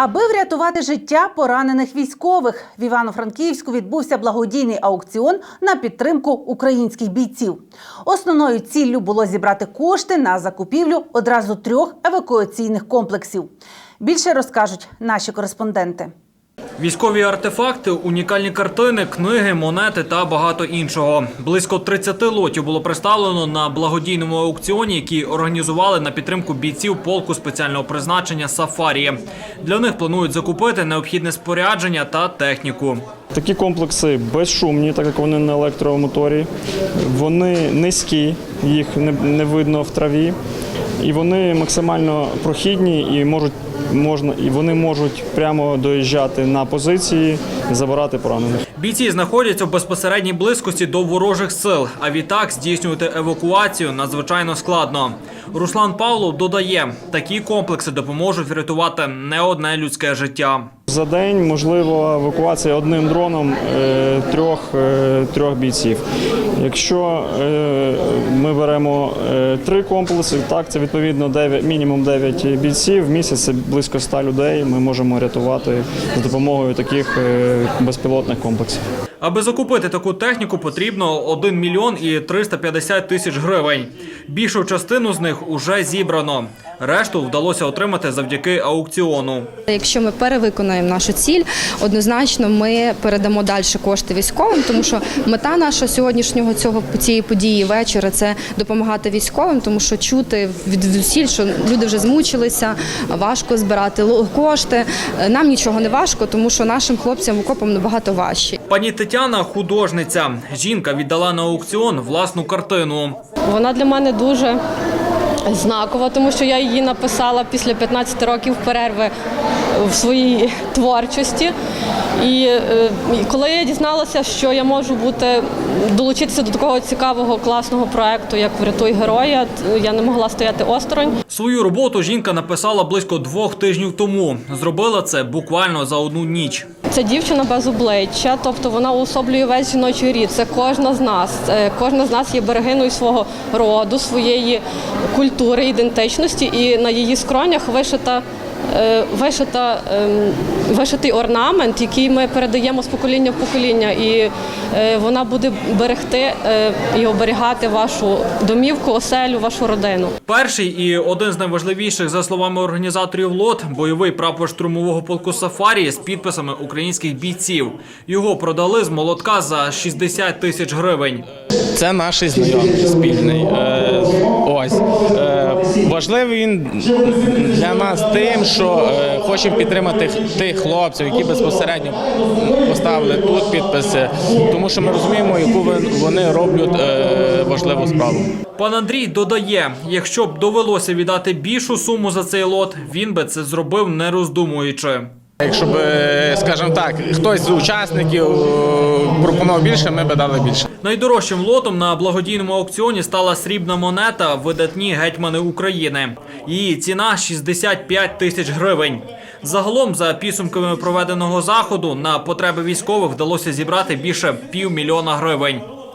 Аби врятувати життя поранених військових, в Івано-Франківську відбувся благодійний аукціон на підтримку українських бійців. Основною ціллю було зібрати кошти на закупівлю одразу трьох евакуаційних комплексів. Більше розкажуть наші кореспонденти. Військові артефакти, унікальні картини, книги, монети та багато іншого. Близько 30 лотів було представлено на благодійному аукціоні, який організували на підтримку бійців полку спеціального призначення Сафарі. Для них планують закупити необхідне спорядження та техніку. Такі комплекси безшумні, так як вони на електромоторі. Вони низькі, їх не, видно в траві. І вони максимально прохідні і можуть можна і вони можуть прямо доїжджати на позиції, забирати поранених. Бійці знаходяться в безпосередній близькості до ворожих сил, а відтак здійснювати евакуацію надзвичайно складно. Руслан Павлов додає, такі комплекси допоможуть врятувати не одне людське життя. За день можливо евакуація одним дроном е, трьох, е, трьох бійців. Якщо е, ми беремо три комплекси, так це відповідно 9, мінімум 9 бійців. В місяць це близько 100 людей. Ми можемо рятувати за допомогою таких безпілотних комплексів. Аби закупити таку техніку, потрібно 1 мільйон і 350 тисяч гривень. Більшу частину з них уже зібрано. Решту вдалося отримати завдяки аукціону. Якщо ми перевиконаємо нашу ціль, однозначно ми передамо далі кошти військовим, тому що мета наша сьогоднішнього цього цієї події вечора це допомагати військовим, тому що чути від зусіль, що люди вже змучилися, важко збирати ло- кошти. Нам нічого не важко, тому що нашим хлопцям окопам набагато важче. Пані Тетяна художниця. Жінка віддала на аукціон власну картину. Вона для мене дуже знакова, тому що я її написала після 15 років перерви в своїй творчості. І е, коли я дізналася, що я можу бути долучитися до такого цікавого класного проекту, як Врятуй героя, я не могла стояти осторонь. Свою роботу жінка написала близько двох тижнів тому. Зробила це буквально за одну ніч. Це дівчина без обличчя, тобто вона уособлює весь жіночий рід. Це кожна з нас. Е, Кожна з нас є берегиною свого роду, своєї культури, ідентичності, і на її скронях вишита. Е, Вишита, ем, вишитий орнамент, який ми передаємо з покоління в покоління, і е, вона буде берегти е, і оберігати вашу домівку, оселю, вашу родину. Перший і один з найважливіших, за словами організаторів лот, бойовий прапор штурмового полку Сафарі з підписами українських бійців. Його продали з молотка за 60 тисяч гривень. Це наш знайомий спільний. Ось важливий він для нас тим, що е, хочемо підтримати тих хлопців, які безпосередньо поставили тут підписи, тому що ми розуміємо, яку вони роблять е, важливу справу. Пан Андрій додає, якщо б довелося віддати більшу суму за цей лот, він би це зробив не роздумуючи. Якщо б, е, скажімо так, хтось з учасників пропонував більше, ми б дали більше. Найдорожчим лотом на благодійному аукціоні стала срібна монета видатні гетьмани України. Її ціна 65 тисяч гривень. Загалом, за підсумками проведеного заходу, на потреби військових вдалося зібрати більше півмільйона гривень.